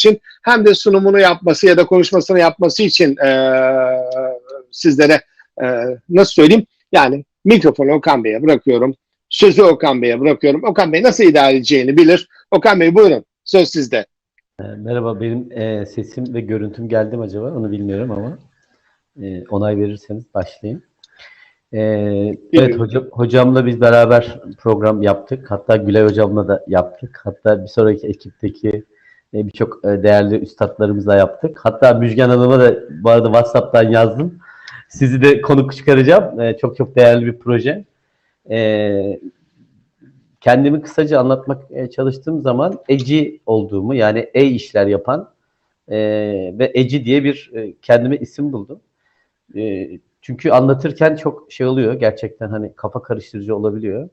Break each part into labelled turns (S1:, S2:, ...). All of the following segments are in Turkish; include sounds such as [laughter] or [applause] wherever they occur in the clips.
S1: için hem de sunumunu yapması ya da konuşmasını yapması için e, sizlere e, nasıl söyleyeyim yani mikrofonu Okan Bey'e bırakıyorum. Sözü Okan Bey'e bırakıyorum. Okan Bey nasıl idare edeceğini bilir. Okan Bey buyurun söz sizde.
S2: Merhaba, benim e, sesim ve görüntüm geldi mi acaba? Onu bilmiyorum ama e, onay verirseniz başlayayım. E, evet, hocam, hocamla biz beraber program yaptık. Hatta Gülay hocamla da yaptık. Hatta bir sonraki ekipteki e, birçok e, değerli üstadlarımızla yaptık. Hatta Müjgan Hanım'a da bu arada WhatsApp'tan yazdım. Sizi de konuk çıkaracağım. E, çok çok değerli bir proje. E, kendimi kısaca anlatmak e, çalıştığım zaman ECI olduğumu yani e-işler yapan e, ve ECI diye bir e, kendime isim buldum. E, çünkü anlatırken çok şey oluyor gerçekten hani kafa karıştırıcı olabiliyor.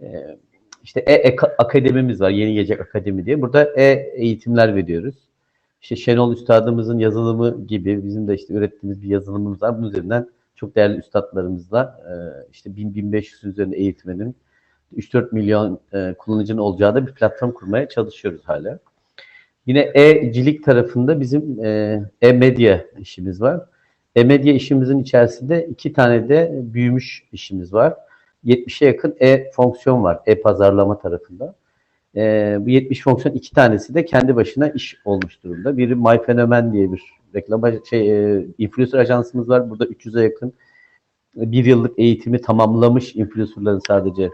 S2: E, işte e akademimiz var Yeni Gelecek Akademi diye. Burada e eğitimler veriyoruz. İşte Şenol Üstadımızın yazılımı gibi bizim de işte ürettiğimiz bir yazılımımız var. Bunun üzerinden çok değerli üstadlarımızla e, işte 1000-1500 üzerinde eğitmenin 3-4 milyon e, kullanıcının olacağı da bir platform kurmaya çalışıyoruz hala. Yine e-cilik tarafında bizim e, e-medya işimiz var. E-medya işimizin içerisinde iki tane de büyümüş işimiz var. 70'e yakın e-fonksiyon var e-pazarlama tarafında. E, bu 70 fonksiyon iki tanesi de kendi başına iş olmuş durumda. Biri MyFenomen diye bir reklam şey e, influencer ajansımız var. Burada 300'e yakın bir yıllık eğitimi tamamlamış influencerların sadece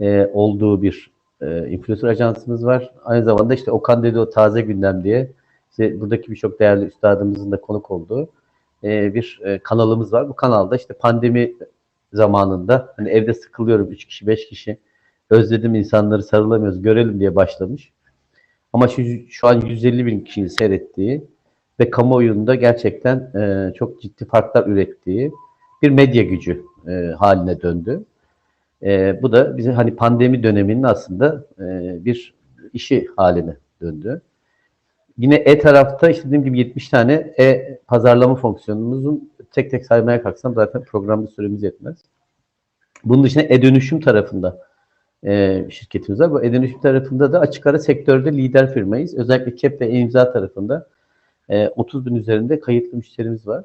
S2: e, olduğu bir e, influencer ajansımız var. Aynı zamanda işte Okan dedi o taze gündem diye işte buradaki birçok değerli üstadımızın da konuk olduğu e, bir e, kanalımız var. Bu kanalda işte pandemi zamanında hani evde sıkılıyorum 3 kişi 5 kişi özledim insanları sarılamıyoruz görelim diye başlamış. Ama şu, şu an 150 bin kişinin seyrettiği ve kamuoyunda gerçekten e, çok ciddi farklar ürettiği bir medya gücü e, haline döndü. E, bu da bize hani pandemi döneminin aslında e, bir işi haline döndü. Yine e tarafta işte dediğim gibi 70 tane e pazarlama fonksiyonumuzun tek tek saymaya kalksam zaten programda süremiz yetmez. Bunun dışında e dönüşüm tarafında e, şirketimiz var. Bu e dönüşüm tarafında da açık ara sektörde lider firmayız. Özellikle KEP ve imza tarafında e, 30 bin üzerinde kayıtlı müşterimiz var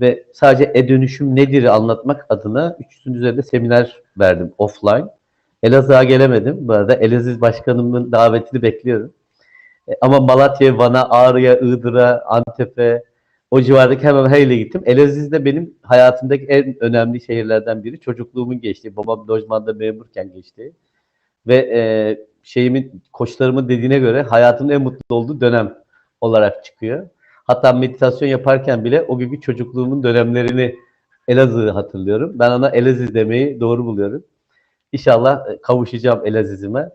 S2: ve sadece e-dönüşüm nedir anlatmak adına 300'ün üzerinde seminer verdim offline. Elazığ'a gelemedim. Bu arada Elaziz Başkanımın davetini bekliyorum. E, ama Malatya, Van'a, Ağrı'ya, Iğdır'a, Antep'e o civardaki hemen ile gittim. Elaziz de benim hayatımdaki en önemli şehirlerden biri. Çocukluğumun geçtiği, babam lojmanda memurken geçti. Ve e, şeyimin, koçlarımın dediğine göre hayatımın en mutlu olduğu dönem olarak çıkıyor. Hatta meditasyon yaparken bile o günkü çocukluğumun dönemlerini Elazığ'ı hatırlıyorum. Ben ona Elaziz demeyi doğru buluyorum. İnşallah kavuşacağım Elaziz'ime.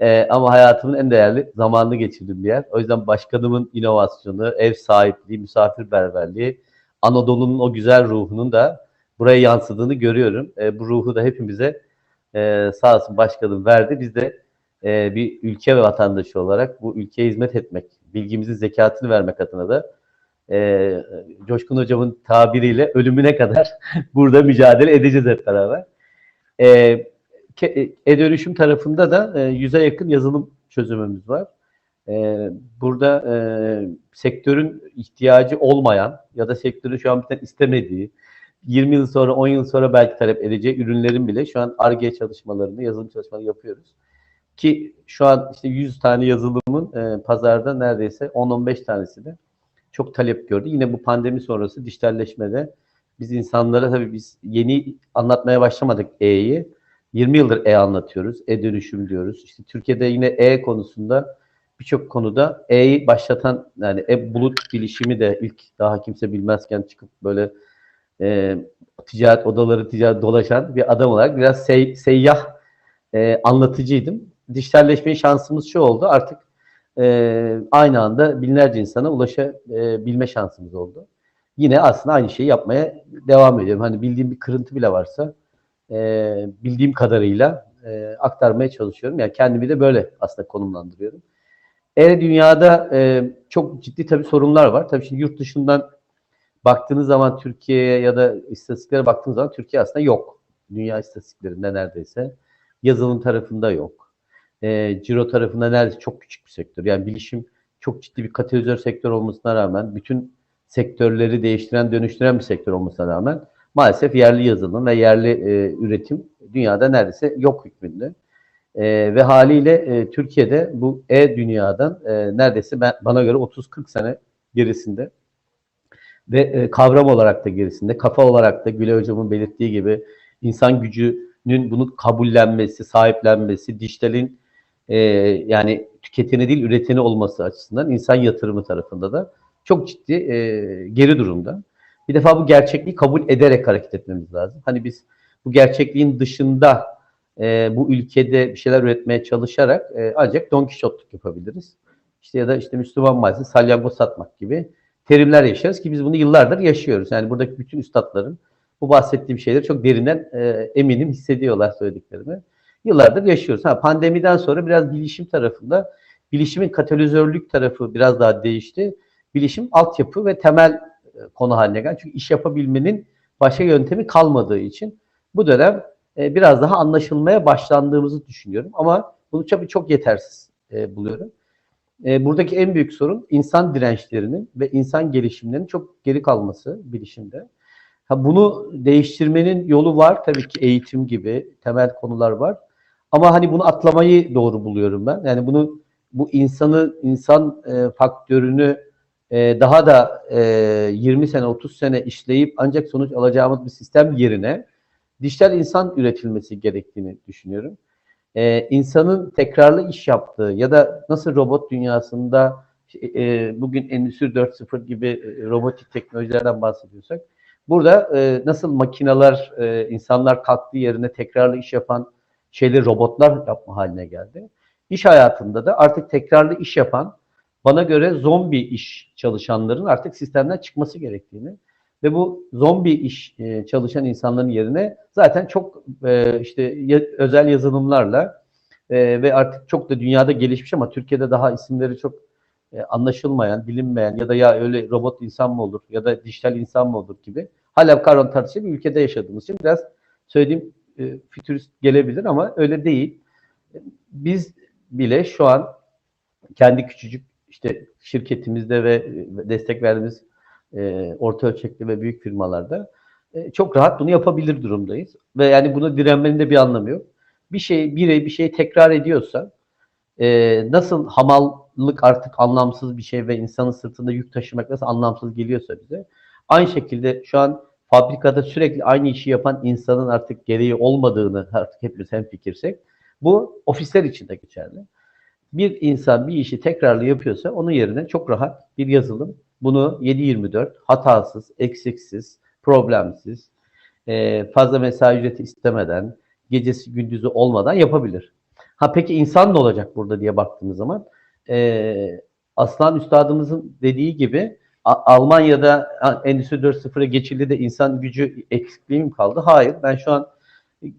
S2: Ee, ama hayatımın en değerli zamanını geçirdiğim bir yer. O yüzden başkanımın inovasyonu, ev sahipliği, misafirperverliği, Anadolu'nun o güzel ruhunun da buraya yansıdığını görüyorum. Ee, bu ruhu da hepimize e, sağ olsun başkanım verdi. Biz de e, bir ülke ve vatandaşı olarak bu ülkeye hizmet etmek, bilgimizin zekatını vermek adına da e, Coşkun Hocam'ın tabiriyle ölümüne kadar [laughs] burada mücadele edeceğiz hep beraber. E, e-dönüşüm tarafında da e, yüze yakın yazılım çözümümüz var. E, burada e, sektörün ihtiyacı olmayan ya da sektörün şu an istemediği, 20 yıl sonra, 10 yıl sonra belki talep edeceği ürünlerin bile şu an ARGE çalışmalarını, yazılım çalışmalarını yapıyoruz. Ki şu an işte 100 tane yazılımın e, pazarda neredeyse 10-15 tanesi de çok talep gördü. Yine bu pandemi sonrası dijitalleşmede biz insanlara tabii biz yeni anlatmaya başlamadık E'yi. 20 yıldır E anlatıyoruz. E dönüşüm diyoruz. İşte Türkiye'de yine E konusunda birçok konuda E'yi başlatan yani E bulut bilişimi de ilk daha kimse bilmezken çıkıp böyle e, ticaret odaları ticaret dolaşan bir adam olarak biraz sey, seyyah e, anlatıcıydım dijitalleşme şansımız şu oldu. Artık e, aynı anda binlerce insana ulaşabilme şansımız oldu. Yine aslında aynı şeyi yapmaya devam ediyorum. Hani bildiğim bir kırıntı bile varsa e, bildiğim kadarıyla e, aktarmaya çalışıyorum. Yani kendimi de böyle aslında konumlandırıyorum. E dünyada e, çok ciddi tabii sorunlar var. Tabii şimdi yurt dışından baktığınız zaman Türkiye'ye ya da istatistiklere baktığınız zaman Türkiye aslında yok. Dünya istatistiklerinde neredeyse. Yazılım tarafında yok. E, ciro tarafında neredeyse çok küçük bir sektör. Yani bilişim çok ciddi bir katalizör sektör olmasına rağmen, bütün sektörleri değiştiren, dönüştüren bir sektör olmasına rağmen maalesef yerli yazılım ve yerli e, üretim dünyada neredeyse yok hükmünde. E, ve haliyle e, Türkiye'de bu e-dünyadan e, neredeyse ben, bana göre 30-40 sene gerisinde ve e, kavram olarak da gerisinde, kafa olarak da Gülay Hocam'ın belirttiği gibi insan gücünün bunu kabullenmesi, sahiplenmesi, dijitalin e, yani tüketeni değil üreteni olması açısından insan yatırımı tarafında da çok ciddi e, geri durumda. Bir defa bu gerçekliği kabul ederek hareket etmemiz lazım. Hani biz bu gerçekliğin dışında e, bu ülkede bir şeyler üretmeye çalışarak e, ancak Don Kişotluk yapabiliriz. İşte ya da işte Müslüman mahallesi salyangoz satmak gibi terimler yaşarız ki biz bunu yıllardır yaşıyoruz. Yani buradaki bütün üstadların bu bahsettiğim şeyleri çok derinden e, eminim hissediyorlar söylediklerimi. Yıllardır yaşıyoruz. Ha, pandemiden sonra biraz bilişim tarafında, bilişimin katalizörlük tarafı biraz daha değişti. Bilişim altyapı ve temel konu haline geldi. Çünkü iş yapabilmenin başka yöntemi kalmadığı için bu dönem e, biraz daha anlaşılmaya başlandığımızı düşünüyorum. Ama bunu tabii çok yetersiz e, buluyorum. E, buradaki en büyük sorun insan dirençlerinin ve insan gelişimlerinin çok geri kalması bilişimde. Ha, bunu değiştirmenin yolu var tabii ki eğitim gibi temel konular var. Ama hani bunu atlamayı doğru buluyorum ben. Yani bunu bu insanı insan e, faktörünü e, daha da e, 20 sene 30 sene işleyip ancak sonuç alacağımız bir sistem yerine dijital insan üretilmesi gerektiğini düşünüyorum. Ee, insanın tekrarlı iş yaptığı ya da nasıl robot dünyasında e, bugün Endüstri 4.0 gibi e, robotik teknolojilerden bahsediyorsak burada e, nasıl makineler e, insanlar kalktığı yerine tekrarlı iş yapan şeyleri robotlar yapma haline geldi. İş hayatında da artık tekrarlı iş yapan bana göre zombi iş çalışanların artık sistemden çıkması gerektiğini ve bu zombi iş e, çalışan insanların yerine zaten çok e, işte özel yazılımlarla e, ve artık çok da dünyada gelişmiş ama Türkiye'de daha isimleri çok anlaşılmayan, bilinmeyen ya da ya öyle robot insan mı olur ya da dijital insan mı olur gibi hala karon tartışılı bir ülkede yaşadığımız için biraz söylediğim e, fütürist gelebilir ama öyle değil. Biz bile şu an kendi küçücük işte şirketimizde ve destek verdiğimiz e, orta ölçekli ve büyük firmalarda e, çok rahat bunu yapabilir durumdayız. Ve yani bunu direnmenin de bir anlamı yok. Bir şey, birey bir şeyi tekrar ediyorsa e, nasıl hamallık artık anlamsız bir şey ve insanın sırtında yük taşımak nasıl anlamsız geliyorsa bize aynı şekilde şu an fabrikada sürekli aynı işi yapan insanın artık gereği olmadığını artık hepimiz hemfikirsek bu ofisler için de geçerli. Bir insan bir işi tekrarlı yapıyorsa onun yerine çok rahat bir yazılım bunu 7-24 hatasız, eksiksiz, problemsiz, e, fazla mesai ücreti istemeden, gecesi gündüzü olmadan yapabilir. Ha peki insan ne olacak burada diye baktığımız zaman e, Aslan Üstadımızın dediği gibi Almanya'da Endüstri 4.0'a geçildi de insan gücü eksikliği mi kaldı? Hayır. Ben şu an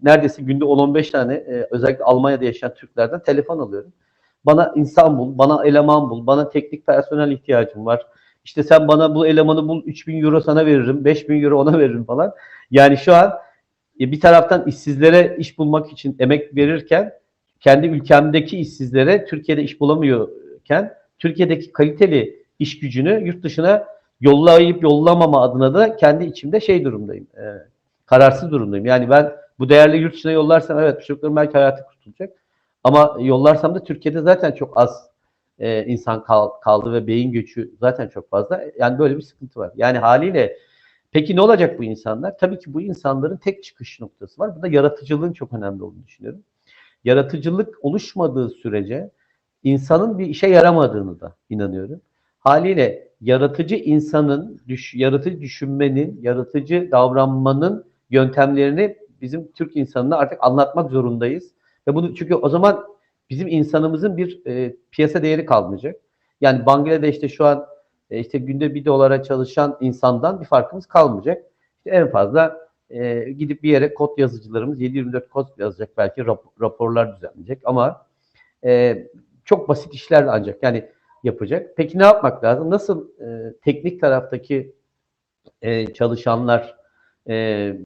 S2: neredeyse günde 10-15 tane e, özellikle Almanya'da yaşayan Türklerden telefon alıyorum. Bana insan bul, bana eleman bul, bana teknik personel ihtiyacım var. İşte sen bana bu elemanı bul 3000 euro sana veririm, 5000 euro ona veririm falan. Yani şu an e, bir taraftan işsizlere iş bulmak için emek verirken kendi ülkemdeki işsizlere Türkiye'de iş bulamıyorken Türkiye'deki kaliteli iş gücünü yurt dışına yollayıp yollamama adına da kendi içimde şey durumdayım. E, kararsız durumdayım. Yani ben bu değerli yurt dışına yollarsam evet çocukların belki hayatı kurtulacak. Ama yollarsam da Türkiye'de zaten çok az e, insan kal, kaldı ve beyin göçü zaten çok fazla. Yani böyle bir sıkıntı var. Yani haliyle peki ne olacak bu insanlar? Tabii ki bu insanların tek çıkış noktası var. Bu da yaratıcılığın çok önemli olduğunu düşünüyorum. Yaratıcılık oluşmadığı sürece insanın bir işe yaramadığını da inanıyorum. Haliyle yaratıcı insanın, düş, yaratıcı düşünmenin, yaratıcı davranmanın yöntemlerini bizim Türk insanına artık anlatmak zorundayız. Ve bunu çünkü o zaman bizim insanımızın bir e, piyasa değeri kalmayacak. Yani Bangladeş'te şu an e, işte günde bir dolara çalışan insandan bir farkımız kalmayacak. İşte en fazla e, gidip bir yere kod yazıcılarımız 724 kod yazacak belki rap- raporlar düzenleyecek ama e, çok basit işler ancak yani yapacak. Peki ne yapmak lazım? Nasıl e, teknik taraftaki e, çalışanlar e,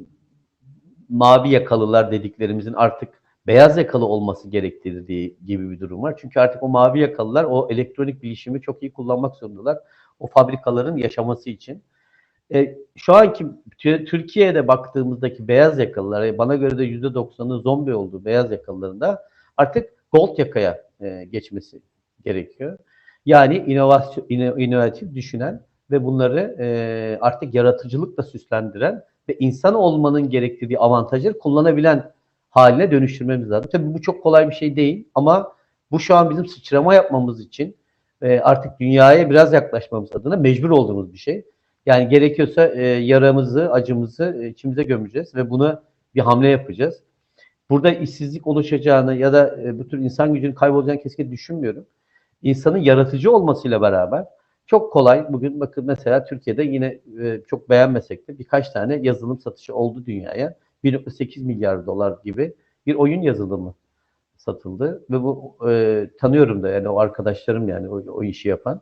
S2: mavi yakalılar dediklerimizin artık beyaz yakalı olması gerektirdiği gibi bir durum var. Çünkü artık o mavi yakalılar o elektronik bilişimi çok iyi kullanmak zorundalar. O fabrikaların yaşaması için. E, şu anki Tü- Türkiye'de baktığımızdaki beyaz yakalılar, e, bana göre de %90'ı zombi oldu beyaz yakalıların da artık gold yakaya e, geçmesi gerekiyor. Yani inovasyon, ino- inovatif düşünen ve bunları e, artık yaratıcılıkla süslendiren ve insan olmanın gerektirdiği avantajları kullanabilen haline dönüştürmemiz lazım. Tabii bu çok kolay bir şey değil ama bu şu an bizim sıçrama yapmamız için e, artık dünyaya biraz yaklaşmamız adına mecbur olduğumuz bir şey. Yani gerekiyorsa e, yaramızı, acımızı e, içimize gömeceğiz ve buna bir hamle yapacağız. Burada işsizlik oluşacağını ya da e, bu tür insan gücünün kaybolacağını kesinlikle düşünmüyorum. İnsanın yaratıcı olmasıyla beraber çok kolay. Bugün bakın mesela Türkiye'de yine e, çok beğenmesek de birkaç tane yazılım satışı oldu dünyaya. 1.8 milyar dolar gibi bir oyun yazılımı satıldı ve bu e, tanıyorum da yani o arkadaşlarım yani o, o işi yapan.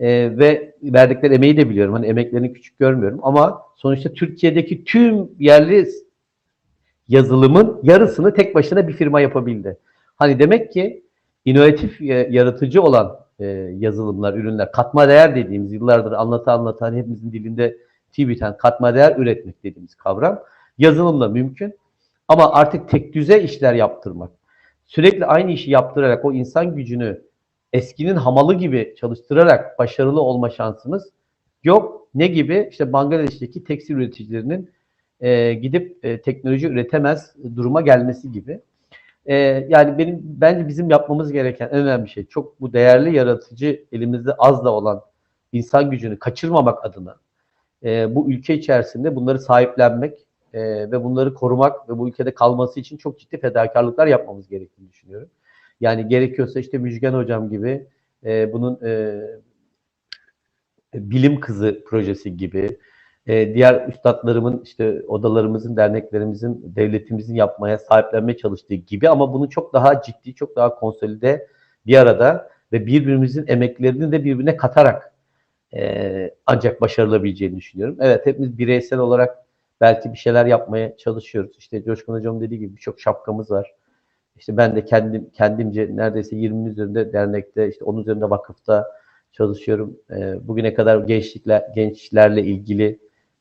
S2: E, ve verdikleri emeği de biliyorum. Hani emeklerini küçük görmüyorum ama sonuçta Türkiye'deki tüm yerli yazılımın yarısını tek başına bir firma yapabildi. Hani demek ki inovatif, yaratıcı olan e, yazılımlar, ürünler, katma değer dediğimiz yıllardır anlata anlata hani hepimizin dilinde TÜBİTAK katma değer üretmek dediğimiz kavram yazılımla mümkün. Ama artık tek düze işler yaptırmak, sürekli aynı işi yaptırarak o insan gücünü eskinin hamalı gibi çalıştırarak başarılı olma şansımız yok. Ne gibi? İşte Bangladeş'teki tekstil üreticilerinin e, gidip e, teknoloji üretemez duruma gelmesi gibi. E, yani benim bence bizim yapmamız gereken en önemli şey çok bu değerli yaratıcı elimizde az da olan insan gücünü kaçırmamak adına e, bu ülke içerisinde bunları sahiplenmek e, ve bunları korumak ve bu ülkede kalması için çok ciddi fedakarlıklar yapmamız gerektiğini düşünüyorum. Yani gerekiyorsa işte Müjgan Hocam gibi e, bunun e, bilim kızı projesi gibi e, diğer üstadlarımın işte odalarımızın, derneklerimizin, devletimizin yapmaya, sahiplenmeye çalıştığı gibi ama bunu çok daha ciddi, çok daha konsolide bir arada ve birbirimizin emeklerini de birbirine katarak e, ancak başarılabileceğini düşünüyorum. Evet hepimiz bireysel olarak belki bir şeyler yapmaya çalışıyoruz. İşte Coşkun Hocam dediği gibi birçok şapkamız var. İşte ben de kendim kendimce neredeyse 20'nin üzerinde dernekte, işte onun üzerinde vakıfta çalışıyorum. E, bugüne kadar gençlikler, gençlerle ilgili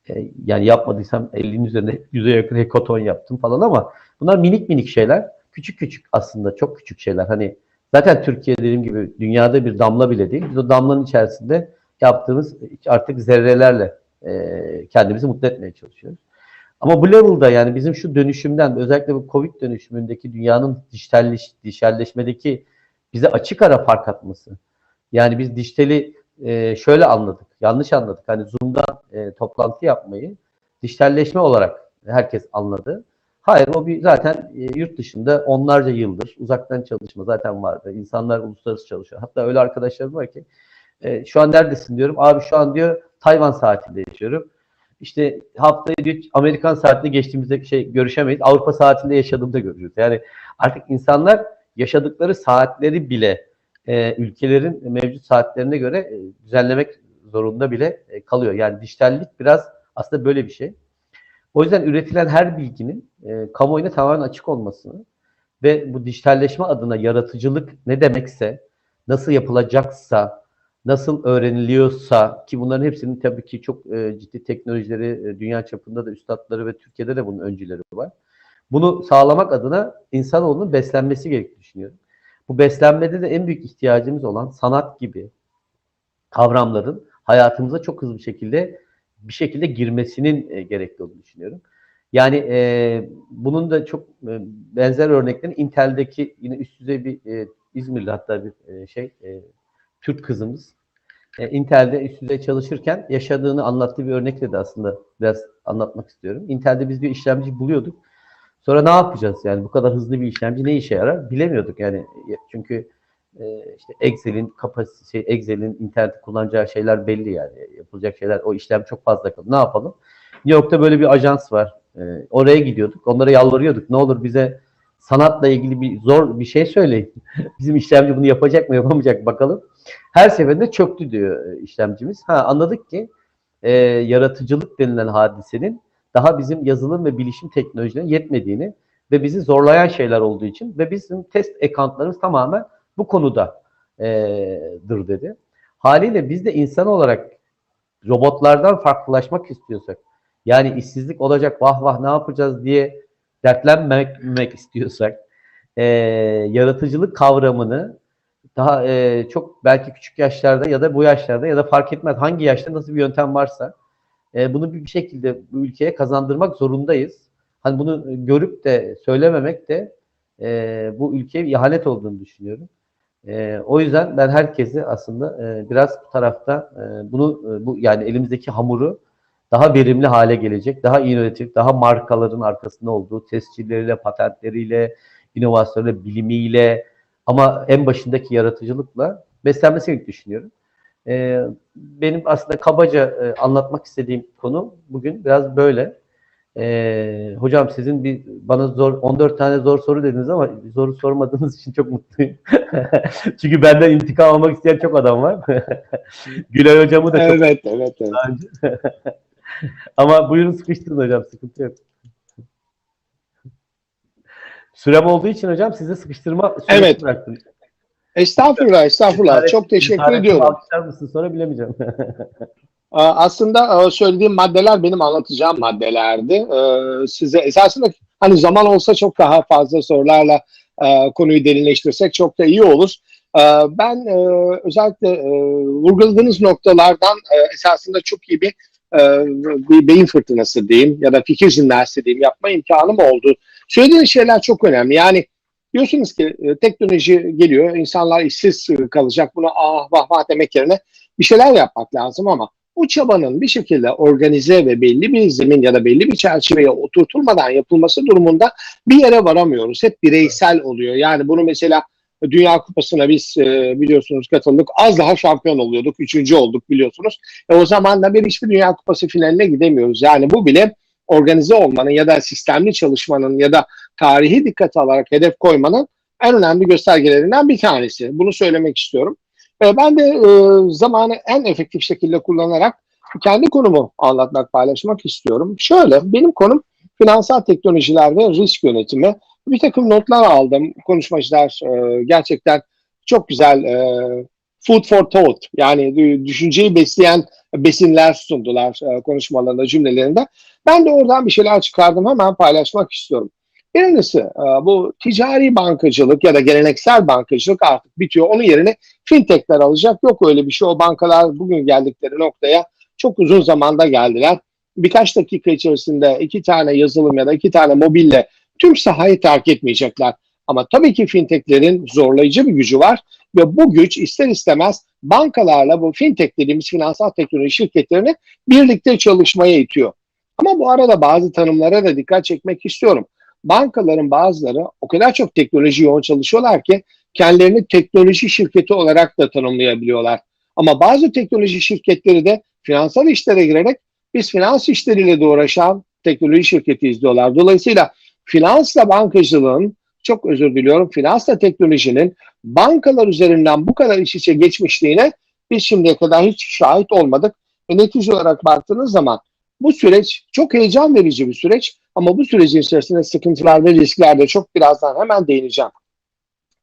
S2: e, yani yapmadıysam 50'nin üzerinde yüze yakın hekaton yaptım falan ama bunlar minik minik şeyler. Küçük küçük aslında çok küçük şeyler. Hani zaten Türkiye dediğim gibi dünyada bir damla bile değil. Biz o damlanın içerisinde yaptığımız artık zerrelerle e, kendimizi mutlu etmeye çalışıyoruz. Ama bu level'da yani bizim şu dönüşümden özellikle bu Covid dönüşümündeki dünyanın dijitalleş, dijitalleşmedeki bize açık ara fark atması. Yani biz dijitali e, şöyle anladık, yanlış anladık. Hani Zoom'dan e, toplantı yapmayı dijitalleşme olarak herkes anladı. Hayır o bir zaten e, yurt dışında onlarca yıldır uzaktan çalışma zaten vardı. İnsanlar uluslararası çalışıyor. Hatta öyle arkadaşlarım var ki e, şu an neredesin diyorum. Abi şu an diyor Tayvan saatinde yaşıyorum. İşte haftaya diyor Amerikan saatinde geçtiğimizde şey görüşemeyiz. Avrupa saatinde yaşadığımda görüşürüz. Yani artık insanlar yaşadıkları saatleri bile e, ülkelerin mevcut saatlerine göre e, düzenlemek zorunda bile e, kalıyor. Yani dijitallik biraz aslında böyle bir şey. O yüzden üretilen her bilginin e, kamuoyuna tamamen açık olmasını ve bu dijitalleşme adına yaratıcılık ne demekse, nasıl yapılacaksa, nasıl öğreniliyorsa ki bunların hepsinin tabii ki çok e, ciddi teknolojileri e, dünya çapında da üstadları ve Türkiye'de de bunun öncüleri var. Bunu sağlamak adına insanoğlunun beslenmesi gerektiğini düşünüyorum. Bu beslenmede de en büyük ihtiyacımız olan sanat gibi kavramların hayatımıza çok hızlı bir şekilde bir şekilde girmesinin e, gerekli olduğunu düşünüyorum. Yani e, bunun da çok e, benzer örneklerin Intel'deki yine üst düzey bir e, İzmirli hatta bir e, şey e, Türk kızımız e, Intel'de üst düzey çalışırken yaşadığını anlattığı bir örnekle de aslında biraz anlatmak istiyorum. Intel'de biz bir işlemci buluyorduk. Sonra ne yapacağız yani bu kadar hızlı bir işlemci ne işe yarar bilemiyorduk yani çünkü e, işte Excel'in kapasite şey, Excel'in internette kullanacağı şeyler belli yani yapılacak şeyler o işlem çok fazla kaldı. Ne yapalım? New York'ta böyle bir ajans var. E, oraya gidiyorduk. Onlara yalvarıyorduk. Ne olur bize sanatla ilgili bir zor bir şey söyleyin. [laughs] Bizim işlemci bunu yapacak mı yapamayacak bakalım. Her seferinde çöktü diyor işlemcimiz. Ha anladık ki e, yaratıcılık denilen hadisenin daha bizim yazılım ve bilişim teknolojilerine yetmediğini ve bizi zorlayan şeyler olduğu için ve bizim test accountlarımız tamamen bu konuda eee, dır dedi. Haliyle biz de insan olarak robotlardan farklılaşmak istiyorsak, yani işsizlik olacak vah vah ne yapacağız diye dertlenmemek istiyorsak, eee, yaratıcılık kavramını daha eee, çok belki küçük yaşlarda ya da bu yaşlarda ya da fark etmez hangi yaşta nasıl bir yöntem varsa e, bunu bir şekilde bu ülkeye kazandırmak zorundayız. Hani bunu görüp de söylememek de e, bu ülkeye bir ihanet olduğunu düşünüyorum. E, o yüzden ben herkesi aslında e, biraz bu tarafta e, bunu e, bu yani elimizdeki hamuru daha verimli hale gelecek, daha inovatif, daha markaların arkasında olduğu tescilleriyle, patentleriyle, inovasyonla, bilimiyle ama en başındaki yaratıcılıkla beslenmesini düşünüyorum. E, benim aslında kabaca e, anlatmak istediğim konu bugün biraz böyle. E, hocam sizin bir bana zor 14 tane zor soru dediniz ama soru sormadığınız için çok mutluyum. [laughs] Çünkü benden intikam almak isteyen çok adam var. [laughs] Gülay hocamı da çok
S1: Evet, evet, evet. [laughs]
S2: ama buyurun sıkıştırın hocam sıkıntı yok. Sürem olduğu için hocam size sıkıştırma
S1: Evet.
S2: bıraktım.
S1: Estağfurullah, estağfurullah.
S2: Cesaret-
S1: Çok teşekkür ediyorum.
S2: Alkışlar mısın sonra bilemeyeceğim. [laughs]
S1: Aslında söylediğim maddeler benim anlatacağım maddelerdi. Size esasında hani zaman olsa çok daha fazla sorularla konuyu derinleştirsek çok da iyi olur. Ben özellikle vurguladığınız noktalardan esasında çok iyi bir bir beyin fırtınası diyeyim ya da fikir jimnastiği diyeyim yapma imkanım oldu. Söylediğiniz şeyler çok önemli. Yani diyorsunuz ki e, teknoloji geliyor, insanlar işsiz e, kalacak. Buna ah vah vah demek yerine bir şeyler yapmak lazım ama bu çabanın bir şekilde organize ve belli bir zemin ya da belli bir çerçeveye oturtulmadan yapılması durumunda bir yere varamıyoruz. Hep bireysel oluyor. Yani bunu mesela Dünya Kupası'na biz e, biliyorsunuz katıldık. Az daha şampiyon oluyorduk. Üçüncü olduk biliyorsunuz. E, o zaman da bir hiçbir Dünya Kupası finaline gidemiyoruz. Yani bu bile organize olmanın ya da sistemli çalışmanın ya da tarihi dikkate alarak hedef koymanın en önemli göstergelerinden bir tanesi. Bunu söylemek istiyorum. E, Ben de e, zamanı en efektif şekilde kullanarak kendi konumu anlatmak, paylaşmak istiyorum. Şöyle, benim konum finansal teknolojiler ve risk yönetimi. Bir takım notlar aldım. Konuşmacılar e, gerçekten çok güzel e, food for thought yani dü- düşünceyi besleyen besinler sundular e, konuşmalarında, cümlelerinde. Ben de oradan bir şeyler çıkardım hemen paylaşmak istiyorum. Birincisi e, bu ticari bankacılık ya da geleneksel bankacılık artık bitiyor. Onun yerine fintechler alacak. Yok öyle bir şey. O bankalar bugün geldikleri noktaya çok uzun zamanda geldiler. Birkaç dakika içerisinde iki tane yazılım ya da iki tane mobille tüm sahayı terk etmeyecekler. Ama tabii ki fintechlerin zorlayıcı bir gücü var ve bu güç ister istemez bankalarla bu fintech dediğimiz finansal teknoloji şirketlerini birlikte çalışmaya itiyor. Ama bu arada bazı tanımlara da dikkat çekmek istiyorum. Bankaların bazıları o kadar çok teknoloji yoğun çalışıyorlar ki kendilerini teknoloji şirketi olarak da tanımlayabiliyorlar. Ama bazı teknoloji şirketleri de finansal işlere girerek biz finans işleriyle de uğraşan teknoloji şirketiyiz diyorlar. Dolayısıyla finansla bankacılığın, çok özür diliyorum, finansla teknolojinin bankalar üzerinden bu kadar iç içe geçmişliğine biz şimdiye kadar hiç şahit olmadık. Ve netice olarak baktığınız zaman bu süreç çok heyecan verici bir süreç ama bu sürecin içerisinde sıkıntılar ve riskler de çok birazdan hemen değineceğim.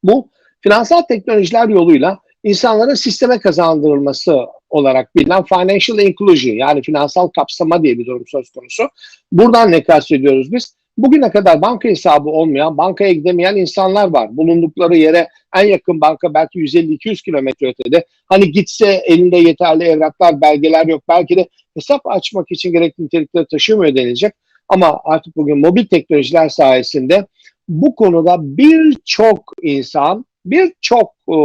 S1: Bu finansal teknolojiler yoluyla insanların sisteme kazandırılması olarak bilinen financial inclusion yani finansal kapsama diye bir durum söz konusu. Buradan ne kastediyoruz biz? Bugüne kadar banka hesabı olmayan, bankaya gidemeyen insanlar var. Bulundukları yere en yakın banka belki 150-200 kilometre ötede. Hani gitse elinde yeterli evraklar, belgeler yok. Belki de hesap açmak için gerekli nitelikleri taşımıyor denilecek. Ama artık bugün mobil teknolojiler sayesinde bu konuda birçok insan, birçok e,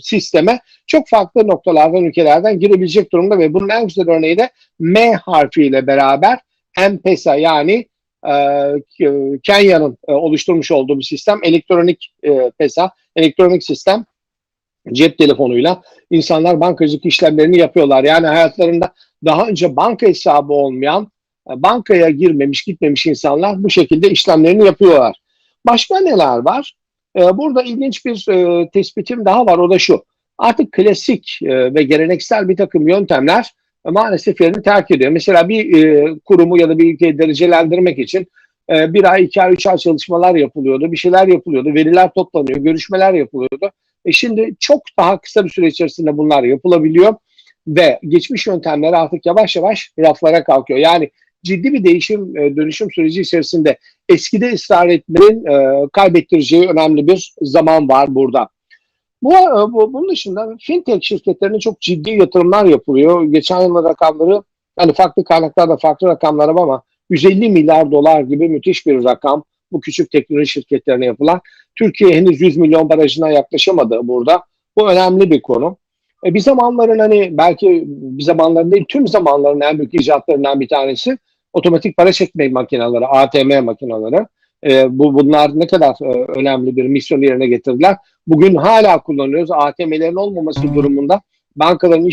S1: sisteme çok farklı noktalardan, ülkelerden girebilecek durumda ve bunun en güzel örneği de M harfiyle beraber M-Pesa yani Kenya'nın e, oluşturmuş olduğu bir sistem. Elektronik e, PESA, elektronik sistem cep telefonuyla insanlar bankacılık işlemlerini yapıyorlar. Yani hayatlarında daha önce banka hesabı olmayan, e, bankaya girmemiş, gitmemiş insanlar bu şekilde işlemlerini yapıyorlar. Başka neler var? E, burada ilginç bir e, tespitim daha var. O da şu. Artık klasik e, ve geleneksel bir takım yöntemler e, maalesef yerini terk ediyor. Mesela bir e, kurumu ya da bir ülkeyi derecelendirmek için e, bir ay, iki ay, üç ay çalışmalar yapılıyordu. Bir şeyler yapılıyordu. Veriler toplanıyor. Görüşmeler yapılıyordu. E şimdi çok daha kısa bir süre içerisinde bunlar yapılabiliyor ve geçmiş yöntemler artık yavaş yavaş raflara kalkıyor. Yani ciddi bir değişim, e, dönüşüm süreci içerisinde eskide ısrar etmenin e, kaybettireceği önemli bir zaman var burada. Bu, e, bu bunun dışında fintech şirketlerine çok ciddi yatırımlar yapılıyor. Geçen yılın rakamları hani farklı kaynaklarda farklı rakamlar var ama 150 milyar dolar gibi müthiş bir rakam bu küçük teknoloji şirketlerine yapılan. Türkiye henüz 100 milyon barajına yaklaşamadı burada. Bu önemli bir konu. E, bir zamanların hani belki bir zamanların değil tüm zamanların en büyük icatlarından bir tanesi otomatik para çekme makineleri, ATM makineleri. E, bu bunlar ne kadar e, önemli bir misyon yerine getirdiler. Bugün hala kullanıyoruz. ATM'lerin olmaması durumunda bankaların